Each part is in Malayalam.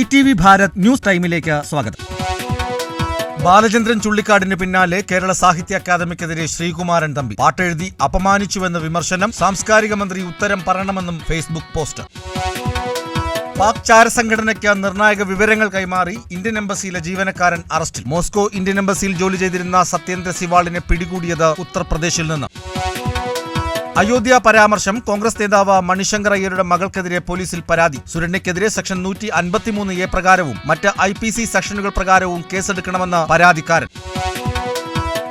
E T V Bharat news ടൈമിലേക്ക് സ്വാഗതം. ബാലചന്ദ്രൻ ചുള്ളിക്കാടിന് പിന്നാലെ കേരള സാഹിത്യ അക്കാദമിക്കെതിരെ ശ്രീകുമാരൻ തമ്പി. പാട്ടെഴുതി അപമാനിച്ചുവെന്ന വിമർശനം സാംസ്കാരിക മന്ത്രി ഉത്തരം പറയണമെന്നും ഫേസ്ബുക്ക് പോസ്റ്റ്. പാക് ചാരസംഘടനയ്ക്ക് നിർണായക വിവരങ്ങൾ കൈമാറി ഇന്ത്യൻ എംബസിയിലെ ജീവനക്കാരൻ അറസ്റ്റിൽ. മോസ്കോ ഇന്ത്യൻ എംബസിയിൽ ജോലി ചെയ്തിരുന്ന സത്യേന്ദ്ര സിവാളിനെ പിടികൂടിയത് ഉത്തർപ്രദേശിൽ നിന്ന്. അയോധ്യ പരാമർശം കോൺഗ്രസ് നേതാവ് മണിശങ്കർ അയ്യരുടെ മകൾക്കെതിരെ പോലീസിൽ പരാതി. സുരണ്യക്കെതിരെ സെക്ഷൻ നൂറ്റി അൻപത്തിമൂന്ന് എ പ്രകാരവും മറ്റ് ഐ പി സി സെക്ഷനുകൾ പ്രകാരവും കേസെടുക്കണമെന്ന് പരാതിക്കാരൻ.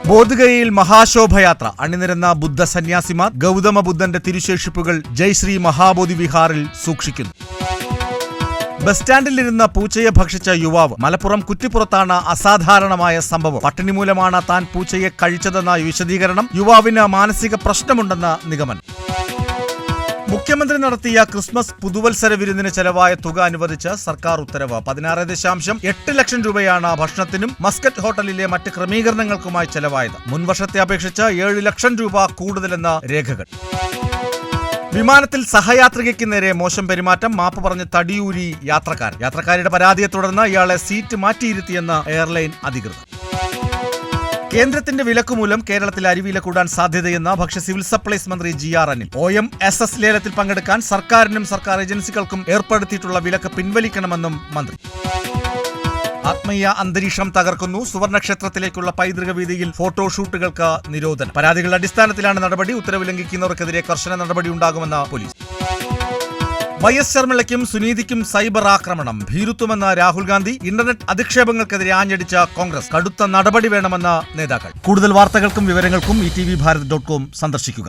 ബോധഗയയിൽ മഹാശോഭയാത്ര. അണിനിരന്ന ബുദ്ധ സന്യാസിമാർ ഗൗതമ ബുദ്ധന്റെ തിരുശേഷിപ്പുകൾ ജയ്ശ്രീ മഹാബോധി വിഹാറിൽ സൂക്ഷിക്കുന്നു. ബസ് സ്റ്റാൻഡിലിരുന്ന പൂച്ചയെ ഭക്ഷിച്ച യുവാവ് മലപ്പുറം കുറ്റിപ്പുറത്താണ് അസാധാരണമായ സംഭവം. പട്ടിണി മൂലമാണ് താൻ പൂച്ചയെ കഴിച്ചതെന്ന വിശദീകരണം യുവാവിന് മാനസിക പ്രശ്നമുണ്ടെന്ന നിഗമനം. മുഖ്യമന്ത്രി നടത്തിയ ക്രിസ്മസ് പുതുവത്സര വിരുന്നിന് ചെലവായ തുക അനുവദിച്ച് സർക്കാർ ഉത്തരവ്. പതിനാറ് ദശാംശം എട്ട് ലക്ഷം രൂപയാണ് ഭക്ഷണത്തിനും മസ്കറ്റ് ഹോട്ടലിലെ മറ്റ് ക്രമീകരണങ്ങൾക്കുമായി ചെലവായത്. മുൻവർഷത്തെ അപേക്ഷിച്ച് ഏഴ് ലക്ഷം രൂപ കൂടുതലെന്ന് രേഖകൾ. വിമാനത്തിൽ സഹയാത്രികയ്ക്ക് നേരെ മോശം പെരുമാറ്റം. മാപ്പ് പറഞ്ഞ് തടിയൂരി യാത്രക്കാരൻ. യാത്രക്കാരുടെ പരാതിയെ തുടർന്ന് ഇയാളെ സീറ്റ് മാറ്റിയിരുത്തിയെന്ന് എയർലൈൻ അധികൃതർ. കേന്ദ്രത്തിന്റെ വിലക്ക് മൂലം കേരളത്തിൽ അരിവില കൂടാൻ സാധ്യതയെന്ന് ഭക്ഷ്യ സിവിൽ സപ്ലൈസ് മന്ത്രി G R Anil. O M S S ലേലത്തിൽ പങ്കെടുക്കാൻ സർക്കാരിനും സർക്കാർ ഏജൻസികൾക്കും ഏർപ്പെടുത്തിയിട്ടുള്ള വിലക്ക് പിൻവലിക്കണമെന്നും മന്ത്രി. ആത്മീയ അന്തരീക്ഷം തകർക്കുന്നു. സുവർണക്ഷേത്രത്തിലേക്കുള്ള പൈതൃക വീതിയിൽ ഫോട്ടോഷൂട്ടുകൾക്ക് നിരോധനം. പരാതികളുടെ അടിസ്ഥാനത്തിലാണ് നടപടി. ഉത്തരവ് ലംഘിക്കുന്നവർക്കെതിരെ കർശന നടപടി ഉണ്ടാകുമെന്ന് പോലീസ്. വൈ എസ് ശർമ്മിളയ്ക്കും സുനീതിക്കും സൈബർ ആക്രമണം. ഭീരുത്വമെന്ന രാഹുൽ ഗാന്ധി ഇന്റർനെറ്റ് അധിക്ഷേപങ്ങൾക്കെതിരെ ആഞ്ഞടിച്ച കോൺഗ്രസ്. കടുത്ത നടപടി വേണമെന്ന നേതാക്കൾ. കൂടുതൽ വാർത്തകൾക്കും വിവരങ്ങൾക്കും E T V Bharat dot com സന്ദർശിക്കുക.